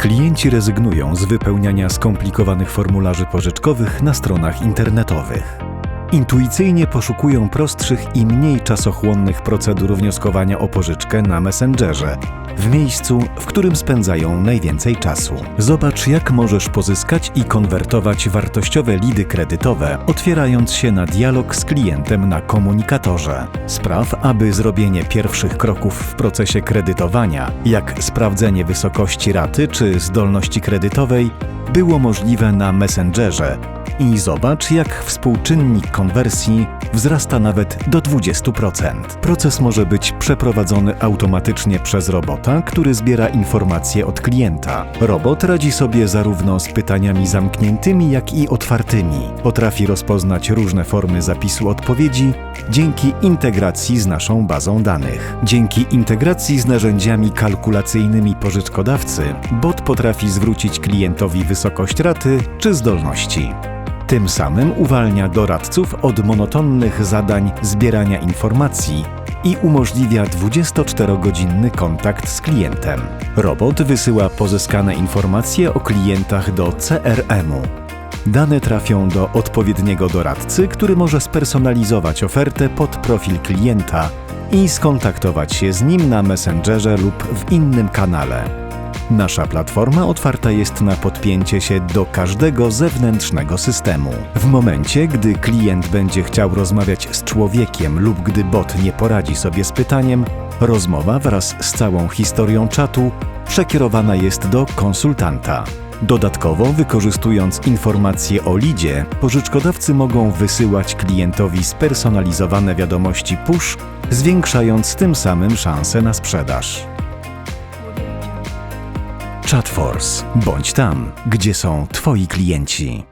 Klienci rezygnują z wypełniania skomplikowanych formularzy pożyczkowych na stronach internetowych. Intuicyjnie poszukują prostszych i mniej czasochłonnych procedur wnioskowania o pożyczkę na Messengerze, w miejscu, w którym spędzają najwięcej czasu. Zobacz, jak możesz pozyskać i konwertować wartościowe lidy kredytowe, otwierając się na dialog z klientem na komunikatorze. Spraw, aby zrobienie pierwszych kroków w procesie kredytowania, jak sprawdzenie wysokości raty czy zdolności kredytowej, było możliwe na Messengerze i zobacz, jak współczynnik konwersji wzrasta nawet do 20%. Proces może być przeprowadzony automatycznie przez robota, który zbiera informacje od klienta. Robot radzi sobie zarówno z pytaniami zamkniętymi, jak i otwartymi. Potrafi rozpoznać różne formy zapisu odpowiedzi dzięki integracji z naszą bazą danych. Dzięki integracji z narzędziami kalkulacyjnymi pożyczkodawcy, bot potrafi zwrócić klientowi wysokość raty czy zdolności. Tym samym uwalnia doradców od monotonnych zadań zbierania informacji i umożliwia 24-godzinny kontakt z klientem. Robot wysyła pozyskane informacje o klientach do CRM-u. Dane trafią do odpowiedniego doradcy, który może spersonalizować ofertę pod profil klienta i skontaktować się z nim na Messengerze lub w innym kanale. Nasza platforma otwarta jest na podpięcie się do każdego zewnętrznego systemu. W momencie, gdy klient będzie chciał rozmawiać z człowiekiem lub gdy bot nie poradzi sobie z pytaniem, rozmowa wraz z całą historią czatu przekierowana jest do konsultanta. Dodatkowo, wykorzystując informacje o lidzie, pożyczkodawcy mogą wysyłać klientowi spersonalizowane wiadomości push, zwiększając tym samym szanse na sprzedaż. Chatforce. Bądź tam, gdzie są Twoi klienci.